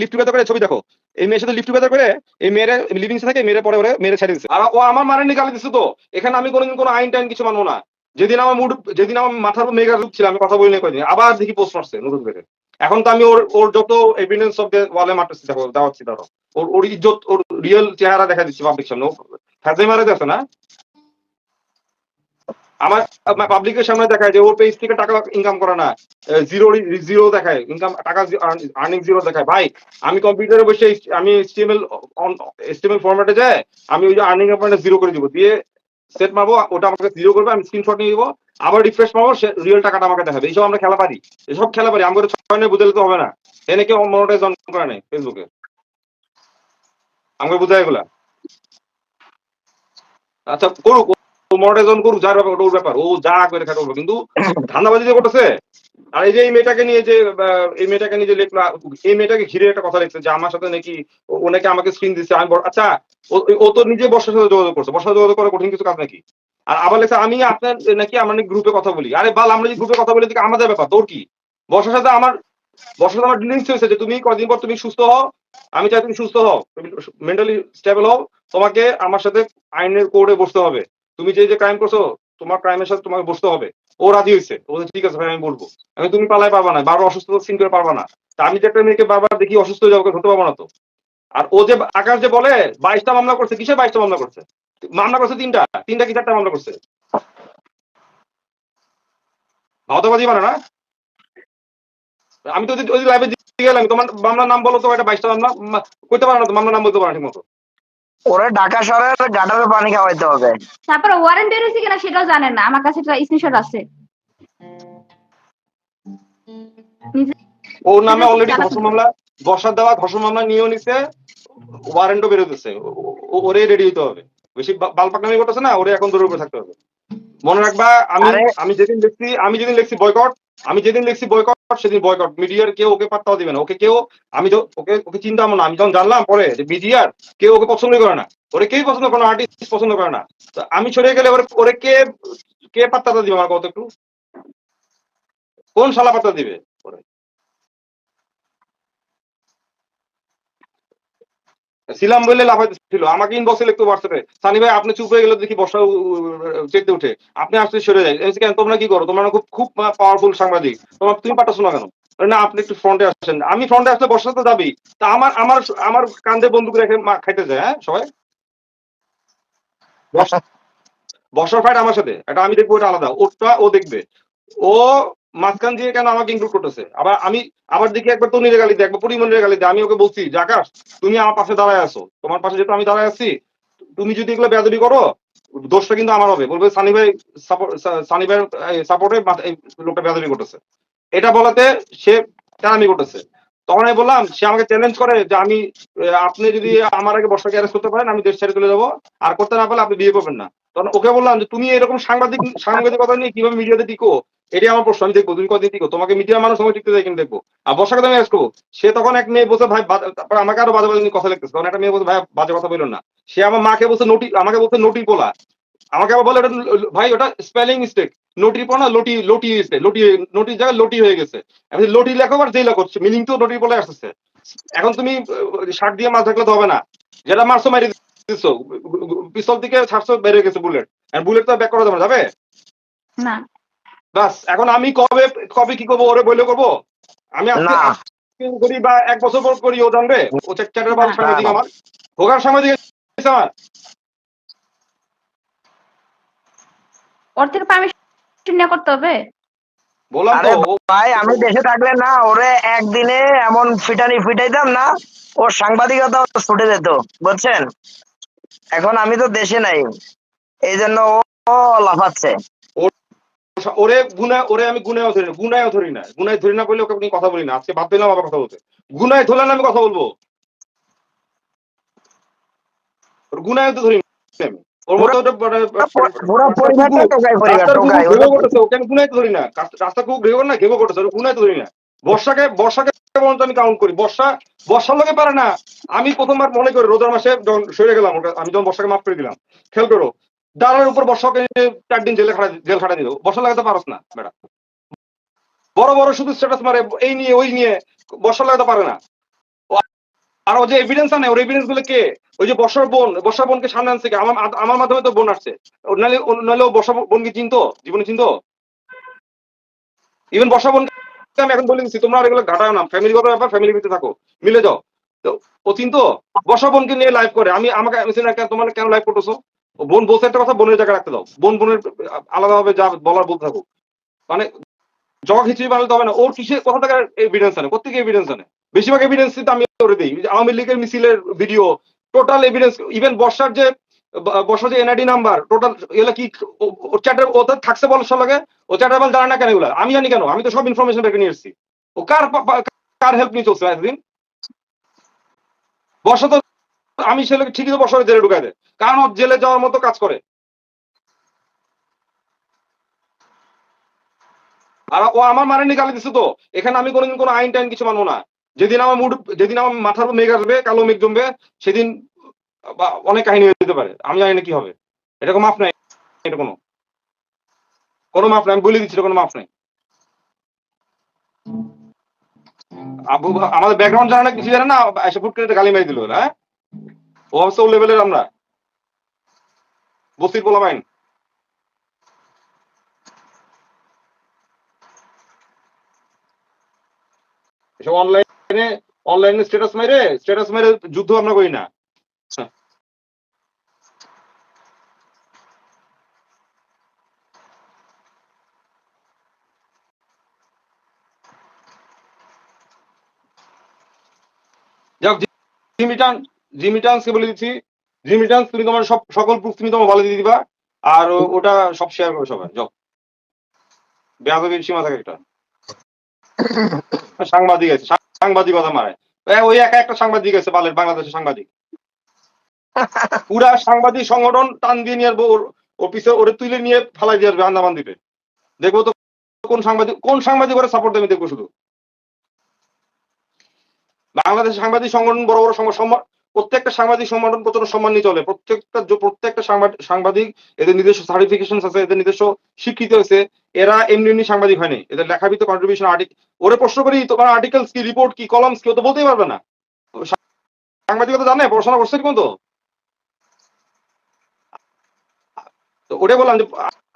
Lift together করে ছবি দেখো। এই মেয়ের সাথে লিফট টুগেদার করে এই মেয়ের লিভিং থাকে, মেয়ের পরে পরে ছেড়ে আর ও আমার দিচ্ছে তো। এখানে আমি কোনোদিন কোনো আইন টাইন কিছু মানবো না। যেদিন আমার মুড যেদিন আমার মাথার উপর আমি কথা বলি না আবার দেখি পোস্ট মারছে নতুন করে। এখন তো আমি ওর ওর যত এভিডেন্স অফ ওয়ালে মারতেছি, দেখো দেওয়াচ্ছি ধরো। ওর ওর ইজ্জত, ওর রিয়েল চেহারা দেখা দিচ্ছি পাবলিক সামনে। ফাজে মারে দেখো না? আমার পাবলিকের সামনে দেখায় যে ওর পেজ থেকে টাকা ইনকাম করে না। জিরো জিরো দেখায় ইনকাম টাকা আর্নিং জিরো দেখায়। ভাই, আমি কম্পিউটারে বসে আমি এসটিএমএল এসটিএমএল ফরম্যাটে যায়, আমি ওই যে আর্নিং অ্যাপয়েন্ট জিরো করে দিব। দিয়ে সেট মারবো, ওটা আমাকে জিরো করবে, আমি স্ক্রিনশট নিয়ে দিব আবার রিফ্রেশ মারবো, সে রিয়েল টাকাটা আমাকে দেখাবে। এইসব আমরা খেলা পারি। এসব খেলা পারি। আমাকে ছয় নিয়ে বুঝালে তো হবে না। এনে কেউ মনোটাইজ অন করে নেই ফেসবুকে আমাকে বুঝায় এগুলা। আচ্ছা করুক মনোটাইজ অন করুক, যার ব্যাপার ওটা ওর ব্যাপার, ও যা করে খাটো কিন্তু ধান্দাবাজি যে করতেছে, আর এই যে এই মেয়েটাকে নিয়ে যে এই মেয়েটাকে নিয়ে যে লিখলো, এই মেয়েটাকে ঘিরে একটা কথা লিখছে যে, আমার সাথে নাকি ও- ও আমাকে স্ক্রিন দিচ্ছে, আমি আচ্ছা ও- তো নিজে বর্ষার সাথে যোগাযোগ করছে, বর্ষার যোগাযোগ করে কঠিন কিছু কাজ নাকি? আর আবার লেখছে, আমি আপনার নাকি আমরা নাকি গ্রুপে কথা বলি। আরে বাল, আমরা যে গ্রুপে কথা বলি আমাদের ব্যাপার, তোর কি? বর্ষার সাথে আমার, বর্ষার সাথে আমার ডিলিংস হয়েছে যে, তুমি কদিন পর তুমি সুস্থ হও, আমি চাই তুমি সুস্থ হও মেন্টালি স্টেবল হও, তোমাকে আমার সাথে আইনের কোর্টে বসতে হবে। তুমি যে যে ক্রাইম করছ, তোমার ক্রাইমের সাথে তোমাকে বসতে হবে। ও রাজি হয়েছে। ও ঠিক আছে ভাই, আমি বলব। আমি তুমি পালাই পারবা না। বারবার অসুস্থতা সিন করে পারবা না। তা আমি যে একটা মেয়েকে বারবার দেখি অসুস্থ হয়ে যাব ধরতে পারব না তো। আর ও যে আকাশ যে বলে, বাইশটা মামলা করছে কিসে বাইশটা মামলা করছে? মামলা করছে তিনটা। তিনটা কি চারটা মামলা করছে? ভাওতাবাজি মানে না? আমি তো ওই লাইভে গেলাম, তোমার মামলার নাম বলো তো, একটা বাইশটা মামলা। করতে পারো না তো, মামলার নাম বলতে পারো ঠিক মতো ওরে ঢাকা শহরের পানি খাওয়াইতে হবে। তারপরে ওয়ারেন্ট কিনা সেটাও জানেন না। আমার কাছে একটা স্ক্রিনশট আছে। ওর নামে অলরেডি ধর্ষণ মামলা বর্ষার দেওয়া ধর্ষণ মামলা নিয়েও নিছে। ওয়ারেন্টও বেরোতেছে ওরে রেডি হতে হবে। বেশি বালপাকনামি করতেছে না ওরে এখন দূরের উপরে থাকতে হবে। মনে রাখবা আমি আমি যেদিন দেখছি আমি যেদিন দেখছি বয়কট আমি যেদিন দেখছি বয়কট সেদিন বয়কট মিডিয়ার কেউ ওকে পাত্তাও দিবে না। ওকে কেউ, আমি তো, ওকে ওকে চিন্তা না। আমি যখন জানলাম পরে যে মিডিয়ার কেউ ওকে পছন্দ করে না। ওরে কেউ পছন্দ করে না আর্টিস্ট পছন্দ করে না। তো আমি ছড়িয়ে গেলে ওরে ওরে কে কে পাত্তাটা দিবে আমার কত একটু? কোন শালা পাত্তা দিবে ওরে ছিলাম বলে লাফাইতেছিল আমাকে ইনবক্সে লিখতে হোয়াটসঅ্যাপে সানি ভাই, আপনি চুপ হয়ে গেলে দেখি বর্ষা চেকতে উঠে। আপনি আসতে সরে যায় কেন, তোমরা কি করো? তোমরা খুব খুব পাওয়ারফুল সাংবাদিক। তোমার, তুমি পাঠাচ্ছ না কেন? না, আপনি একটু ফ্রন্টে আসেন। আমি ফ্রন্টে আসলে বর্ষা তো যাবি। তা আমার আমার আমার কান্দে বন্দুক রেখে খাইতে যায় হ্যাঁ সবাই? বর্ষা- বর্ষার ফাইট আমার সাথে। এটা আমি দেখব, এটা আলাদা। ওটা ও দেখবে। ও মাঝখান দিয়ে কেন আমাকে ইনক্লুড করতেছে? আবার আমি আবার দেখি একবার তনির গালি দেয় একবার পরিমণের গালি দেয় আমি ওকে বলছি, যে আকাশ, তুমি আমার পাশে দাঁড়ায় আছো। তোমার পাশে যেহেতু আমি দাঁড়ায় আছি, তুমি যদি এগুলো বেয়াদবি করো, দোষটা কিন্তু আমার হবে। বলবে সানি ভাই সানি ভাইয়ের সাপোর্টে লোকটা বেয়াদবি করতেছে। এটা বলাতে সে টানামি করতেছে। তখন আমি বললাম, সে আমাকে চ্যালেঞ্জ করে যে আমি, আপনি যদি আমার আগে বর্ষাকে অ্যারেস্ট করতে পারেন, আমি দেশ ছেড়ে চলে যাব। আর করতে না পারলে আপনি বিয়ে করবেন না। তখন ওকে বললাম যে, তুমি এরকম সাংবাদিক, সাংবাদিকতা নিয়ে কীভাবে মিডিয়াতে টিকো? এটাই আমার প্রশ্ন, আমি দেখব। তুমি কদিন টিকো? তোমাকে মিডিয়া মানুষ সময় টিকতে দেয় কিন্তু দেখব? আর বর্ষাকে আমি অ্যারেস্ট করব। সে তখন এক মেয়ে বসে ভাই তারপর আমাকে আরও বাজে বাজে কথা লিখতেছে। তখন একটা মেয়ে বলছে, ভাই, বাজে কথা বলল না। সে আমার মাকে বলছে, নোটি আমাকে বলছে নোটি পোলা আমাকে আবার বলে ওটা ভাই ওটা স্পেলিং মিস্টেক লোটি পড়া লোটি লোটি হয়েছে। লোটি নোটির জায়গায় লোটি হয়ে গেছে। আমি লোটি লেখো আর যেই লেখো মিনিং তো নোটি বলে আসতেছে। এখন তুমি শার্ট দিয়ে মাছ থাকলে তো হবে না। যেটা মারছো মারি দিচ্ছো পিস্তল থেকে ছাড়ছো বেড়ে গেছে বুলেট আর বুলেট তো ব্যাক করা যাবে যাবে? না। বাস এখন আমি কবে কবে কি করব ওরে বলে করব? আমি আজকে করি বা এক বছর পর করি ও জানবে? ও চ্যাটার বাল না। সাংবাদিক আমার। হোকার সাংবাদিক আমার। ওর থেকে পারমিশন নিয়ে করতে হবে? বললাম তো ভাই আমি দেশে থাকলে না ওরে একদিনে এমন ফিটানি ফিটাইতাম না ওর সাংবাদিকতা ছুটে যেত বুঝছেন? এখন আমি তো দেশে নাই এই জন্য ও ও লাফাচ্ছে। ওরে গুনা ওরে আমি গুনায় ধরি না গুনায় ধরি না গুনায় ধরি না বলে ওকে আমি কথা বলি না। আজকে বাদ দিলাম আবার কথা বলতে। গুনায় ধরলে না আমি কথা বলব? ওর গুনায় তো ধরি না আমি। আমি বর্ষাকে বর্ষাকে কাউন্ট করি। বর্ষা বর্ষার লোকে পারে না। প্রথমবার মনে করি রোজার মাসে যখন সরে গেলাম আমি যখন বর্ষাকে মাফ করে দিলাম খেল করো দাঁড়ার উপর বর্ষাকে চার দিন জেলে খাটা জেল খাটা দিল। বর্ষা লাগাতে পারস না বেটা। বড় বড় শুধু স্ট্যাটাস মারে এই নিয়ে ওই নিয়ে বর্ষা লাগাতে পারে না। আর ও যে এভিডেন্স আনে, ওর এভিডেন্সগুলো কে? ওই যে বর্ষার বোন, বর্ষার বোনকে সামনে আনছে? আমার আমার মাধ্যমে তো বোন আসছে। নাহলে নাহলে ও বর্ষা বোনকে চিনতো? জীবনে চিনতো? ইভেন বর্ষা বোনকে আমি এখন বলে দিচ্ছি তোমরা আর এগুলো ঘাটাও না। ফ্যামিলিগত ব্যাপার ফ্যামিলির ভিতরে থাকো। মিলে যাও। তো ও চিনতো? বর্ষা বোনকে নিয়ে লাইভ করে। আমি আমাকে আমি তোমরা কেন লাইভ করতেছো? বোন বলছে একটা কথা, বোনের জায়গায় রাখতে দাও। বোন বোনের আলাদাভাবে যা বলার বলতে থাকুক। মানে জগ হিসেবে বানাতে হবে না। ওর কিসে কোথা থেকে এভিডেন্স আনে? কোথেকে এভিডেন্স আনে? বেশিরভাগ এভিডেন্স কিন্তু আমি করে দিই। আওয়ামী লীগের মিছিলের ভিডিও টোটাল এভিডেন্স ইভেন বর্ষার যে বর্ষার যে এনআইডি নাম্বার টোটাল এগুলো কি চ্যাটার ওতে থাকছে বলার লাগে ও চ্যাটার বল জানে না কেন এগুলো? আমি জানি কেন? আমি তো সব ইনফরমেশন করে নিয়ে এসেছি। ও কার কার হেল্প নিয়ে চলছে এতদিন? বর্ষা তো আমি ছেলে ঠিকই তো বর্ষাকে জেলে ঢুকাই দেয়। কারণ জেলে যাওয়ার মতো কাজ করে? আর ও আমার মারেনি গালি দিচ্ছে তো। এখানে আমি কোনোদিন কোনো আইন টাইন কিছু মানবো না। যেদিন আমার মুড, যেদিন আমার মাথার মেঘ আসবে, কালো মেঘ জমবে, সেদিন অনেক কাহিনী হয়ে যেতে পারে। আমি জানি না কি হবে। এটা কোনো নাই। এটা কোনো। কোনো মাফ নাই। আমি বলে দিচ্ছি কোনো মাফ নাই। আবু আমাদের ব্যাকগ্রাউন্ড জানা না কিছু জানে না, এসে ফুট করে গালি মেরে দিল হ্যাঁ? ও অবস্থা ও লেভেলের আমরা। বস্তির পোলা পাইন এসব অনলাইনে অনলাইনে স্ট্যাটাস মেরে স্ট্যাটাস মেরে যুদ্ধ আমরা করি না। যাক জিমিটান জিমিটান্সকে বলে দিচ্ছি। জিমিটান্স তুমি তোমার সব সকল প্রুফ তুমি তোমার বলে দিয়ে দিবা। আর ওটা সব শেয়ার করবে সবাই। যাও বেয়াদবির সীমা থাকে একটা সাংবাদিক আছে। সাংবাদিকতা মারে ওই একা একটা সাংবাদিক আছে বালের বাংলাদেশের সাংবাদিক। পুরা সাংবাদিক সংগঠন টান দিয়ে নিয়ে আসব ওর অফিসে ওরে তুলে নিয়ে ফালাই দিয়ে আসবে আন্দামান দ্বীপে। দেখব তো কোন সাংবাদিক কোন সাংবাদিক ওরা সাপোর্ট দেবে দেখব শুধু। বাংলাদেশ সাংবাদিক সংগঠন বড় বড় প্রত্যেকটা সাংবাদিক সংগঠন প্রচণ্ড সম্মান নিয়ে চলে। প্রত্যেকটা প্রত্যেকটা সাংবাদিক, এদের নিজস্ব সার্টিফিকেশন আছে, এদের নিজস্ব স্বীকৃতি আছে। এরা এমনি এমনি সাংবাদিক হয়নি। এদের লেখাবিত কন্ট্রিবিউশন আর্টিক ওরে প্রশ্ন করি, তোমার আর্টিকেলস কি রিপোর্ট কি কলামস কি, ও তো বলতেই পারবে না। সাংবাদিকতা জানে, পড়াশোনা করছে কোন তো ওটাই বললাম যে,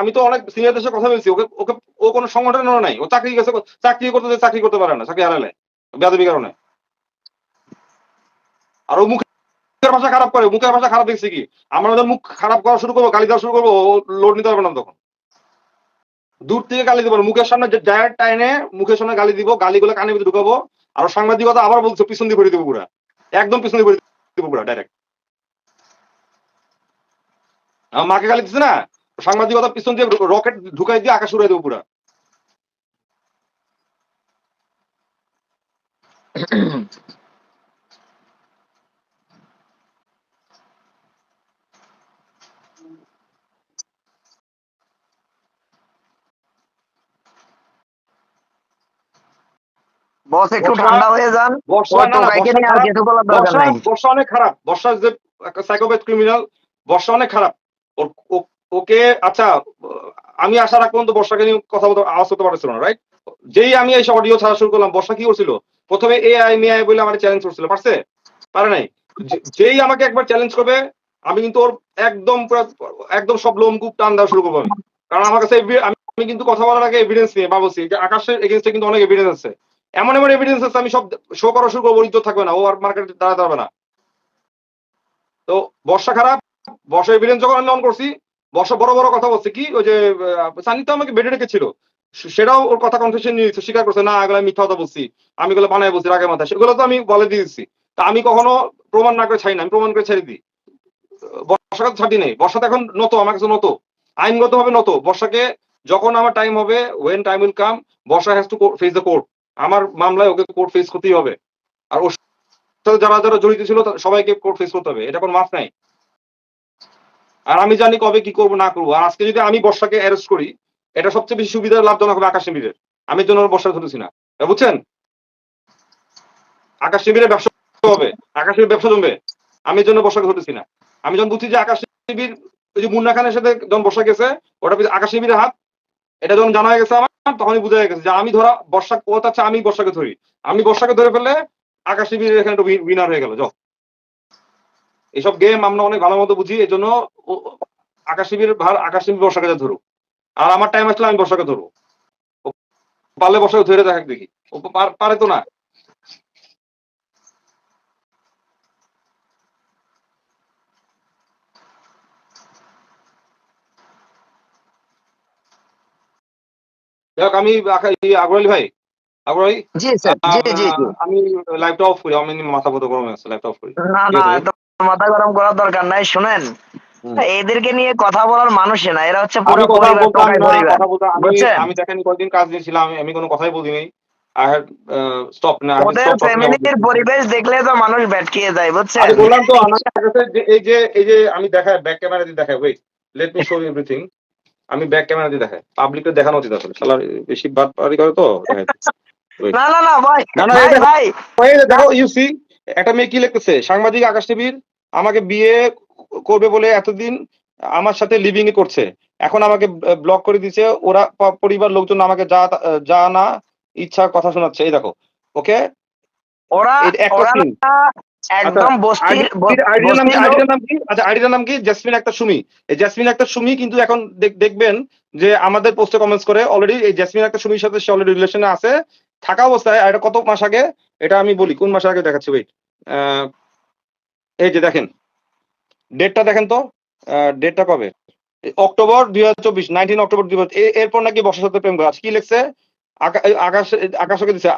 আমি তো অনেক সিনিয়রদের সাথে কথা বলছি, ওকে ওকে ও কোনো সংগঠনেরও নাই। ও চাকরি গেছে, চাকরি করতে চাকরি করতে পারে না, চাকরি হারালে বেদবি কারণে। আর ও মুখের ভাষা খারাপ করে, মুখের ভাষা খারাপ দেখছি কি? আমরা ওদের মুখ খারাপ করা শুরু করব, গালি দেওয়া শুরু করব লোড নিতে পারবে না তখন। দূর থেকে গালি দিব, মুখের সামনে ডায়ার টাইনে মুখের সামনে গালি দিব, গালিগুলো কানে ভিতরে ঢুকাবো, আর সাংবাদিকতা আবার বলছে, পিছন দিয়ে ভরে দেবো পুরা। একদম পিছন দিয়ে ভরে দেবো পুরা ডাইরেক্ট মাকে গালি দিচ্ছে না? সাংবাদিকতা পিছন দিয়ে রকেট ঢুকাই দিয়ে আকাশ উড়াই দেবো পুরা। বস একটু ঠান্ডা হয়ে যান। বর্ষা অনেক খারাপ। বর্ষা যে সাইকোপ্যাথ ক্রিমিনাল বর্ষা অনেক খারাপ। ওকে আচ্ছা আমি আশা রাখব তো বর্ষাকে নিয়ে কথা বলতে আওয়াজ করতে পারছিল না রাইট যেই আমি এই অডিও ছাড়া শুরু করলাম বর্ষা কি করছিল? প্রথমে এ আই মে আই বলে আমার চ্যালেঞ্জ করছিল পারছে? পারে নাই। যেই আমাকে একবার চ্যালেঞ্জ করবে আমি কিন্তু ওর একদম একদম সব লোমকূপ টান দেওয়া শুরু করব আমি। কারণ আমার কাছে আমি কিন্তু কথা বলার আগে এভিডেন্স নিয়ে ভাবছি। যে আকাশের এগেনস্টে কিন্তু অনেক এভিডেন্স আছে। এমন এমন এভিডেন্স আছে আমি সব শো করা শুরু করব ইজ্জত থাকবে না ও আর মার্কেটে দাঁড়াতে পারবে না। তো বর্ষা খারাপ বর্ষা এভিডেন্স যখন আমি অন করছি বর্ষা বড় বড় কথা বলছে কি? ওই যে সানি তো আমাকে বেডে রেখেছিল। সেটাও ওর কথা কনফেশন নিয়ে নিচ্ছে, স্বীকার করছে না এগুলো মিথ্যা কথা বলছি আমি এগুলো বানাই বলছি রাগের মাথায়। সেগুলো তো আমি বলে দিয়েছি। তা আমি কখনো প্রমাণ না করে ছাড়ি না আমি প্রমাণ করে ছেড়ে দিই। বর্ষাকে তো ছাড়ি নেই বর্ষা তো এখন নত আমার কাছে নত আইনগত ভাবে নত। বর্ষাকে যখন আমার টাইম হবে when time will come Barsha has to face the court আমার মামলায় ওকে কোর্ট ফেস করতেই হবে। আর ওর সাথে যারা যারা জড়িত ছিল সবাইকে কোর্ট ফেস করতে হবে। এটা কোনো মাফ নাই। আর আমি জানি কবে কি করব, না করব। আর আজকে যদি আমি বর্ষাকে অ্যারেস্ট করি, এটা সবচেয়ে বেশি সুবিধা লাভজনক হবে আকাশ শিবিরের। আমি জন্য বর্ষা ধরেছি না। বুঝছেন? আকাশ শিবিরের ব্যবসা হবে। আকাশ শিবির ব্যবসা জমবে। আমি জন্য বর্ষাকে ধরেছি না। আমি যখন বুঝছি যে আকাশ শিবির, ওই যে মুন্না খানের সাথে যখন বর্ষা গেছে, ওটা আকাশ শিবিরের হাত। এটা যখন জানা হয়ে গেছে আমার তখনই বোঝা গেছে যে আমি ধরা বর্ষা, ও চাচ্ছে আমি বর্ষাকে ধরি। আমি বর্ষাকে ধরে ফেললে আকাশ শিবিরের এখানে উইনার হয়ে গেল, যাও। এইসব গেম আমরা অনেক ভালো মতো বুঝি এই জন্য আকাশ শিবিরের ভার, আকাশ শিবির বর্ষাকে ধরুক। আর আমার টাইম আসলে আমি বর্ষাকে ধরবো। পারলে বর্ষাকে ধরে দেখি। ও পারে তো না। যাক আমি আগ্রহী ভাই আগ্রহী? জি স্যার জি জি জি। আমি লাইভটা অফ করি আমি মাথা গরম আছে লাইভটা অফ করি। না ঠিক না মাথা গরম করার দরকার নাই শুনেন। এদেরকে নিয়ে কথা বলার মানুষই না এরা হচ্ছে আমি পুরো পরিবার। দেখেন কয়েকদিন কাজ দিয়েছিলাম আমি- কোনো কথাই বলিনি। ফ্যামিলির পরিবেশ দেখলে তো মানুষ ব্যাটকিয়ে যায় বুঝছেন? আমি বললাম তো আমার এই যে এই যে আমি দেখাই ব্যাক ক্যামেরা দিয়ে wait let me show everything আমি ব্যাক ক্যামেরা দিয়ে দেখাই। পাবলিককে দেখানো উচিত আসলে। শালা বেশি বাদ পারি করে তো না না না ভাই না, না, ভাই দেখো ইউ সি একটা মেয়ে কি লিখতেছে? সাংবাদিক আকাশ টিভির আমাকে বিয়ে করবে বলে এতদিন আমার সাথে লিভিং করছে। এখন আমাকে ব্লক করে দিছে ওরা পরিবার লোকজন আমাকে যা যা না ইচ্ছা কথা শোনাচ্ছে। এই দেখো ওকে ওরা একটা একদম বস্তির আইডির নাম কি। আইডির নাম কি? আচ্ছা আইডির নাম কি? জেসমিন একটা সুমি। এই জেসমিন একটা সুমি কিন্তু এখন দেখ- দেখবেন যে আমাদের পোস্টে কমেন্টস করে অলরেডি এই জেসমিন একটা সুমির সাথে সে অলরেডি রিলেশনে আছে। থাকা অবস্থায় এটা কত মাস আগে? এটা আমি বলি কোন মাস আগে দেখাচ্ছি? ওয়েট এই যে দেখেন। ডেটটা দেখেন তো। ডেটটা কবে? অক্টোবর দুই হাজার চব্বিশ নাইনটিন অক্টোবর দুই এরপর নাকি বর্ষার সাথে প্রেম করে। আচ্ছা, কি লিখছে? আকাশ আকাশকে দিচ্ছে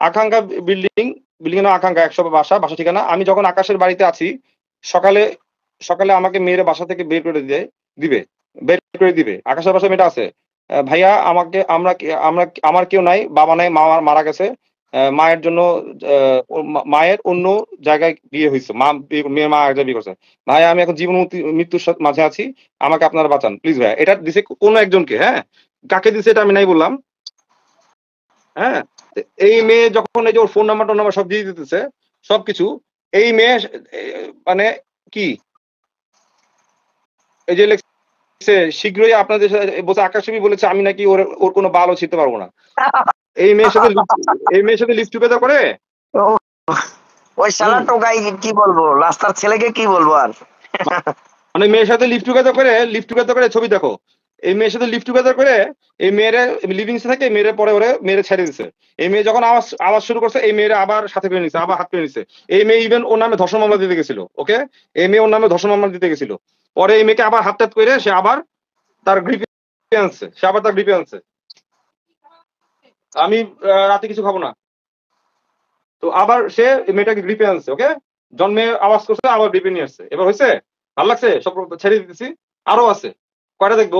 আকাঙ্ক্ষা বিল্ডিং বিল্ডিং এর আকাঙ্ক্ষা, একশো বাসা বাসা ঠিকানা। আমি যখন আকাশের বাড়িতে আছি, সকালে সকালে আমাকে মেয়ের বাসা থেকে বের করে দিয়ে, দিবে, বের করে দিবে। আকাশের বাসা মেয়েটা আছে। ভাইয়া, আমাকে, আমরা আমরা আমার কেউ নাই, বাবা নাই, মা মারা গেছে। মায়ের জন্য মায়ের অন্য জায়গায় বিয়ে হয়েছে। মা মেয়ের মা এক জায়গায় বিয়ে করছে। ভাই আমি এখন জীবন মৃত্যু- মৃত্যুর মাঝে আছি। আমাকে আপনারা বাঁচান। প্লিজ ভাইয়া, এটা দিছে কোনো একজনকে হ্যাঁ? কাকে দিছে এটা আমি নাই বললাম। হ্যাঁ? এই মেয়ে যখন এই যে ওর ফোন নাম্বার টোন নাম্বার সব দিয়ে দিতেছে সবকিছু এই মেয়ে মানে কি? এই যে লেখছে শীঘ্রই আপনাদের বলছে আকাশবী বলেছে আমি নাকি ওর ওর কোনো বালও ছিঁড়তে পারব না। এই মেয়ের সাথে এই মেয়ের সাথে লিফট টুগেদার করে? ওই শালা। টোকাই কি বলব? রাস্তার ছেলেকে কি বলব আর? মানে মেয়ের সাথে লিফট টুগেদার করে লিফট টুগেদার করে ছবি দেখো। এই মেয়ের সাথে লিফট টুগেদার করে এই মেয়েরে লিভিংসে থাকে মেয়েরে পরে ওরে মেয়েরে ছেড়ে দিছে। এই মেয়ে যখন আওয়াজ আওয়াজ শুরু করছে, এই মেয়েরে আবার সাথে পেয়ে নিছে, আবার হাত পেয়ে নিছে। এই মেয়ে ইভেন ওর নামে ধর্ষণ মামলা দিতে গেছিল ওকে এই মেয়ে ওর নামে ধর্ষণ মামলা দিতে গেছিল। পরে এই মেয়েকে আবার হাত টাত করে সে আবার তার গ্রিপে আনছে, সে আবার তার গ্রিপে আনছে। আমি রাতে কিছু খাব না। তো আবার সে মেয়েটাকে গ্রিপে আনছে ওকে জন্মে আওয়াজ করছে, আবার গ্রিপে নিয়ে আসছে। এবার হয়েছে? ভালো লাগছে? সব ছেড়ে দিতেছি। আরও আছে। কয়টা দেখব?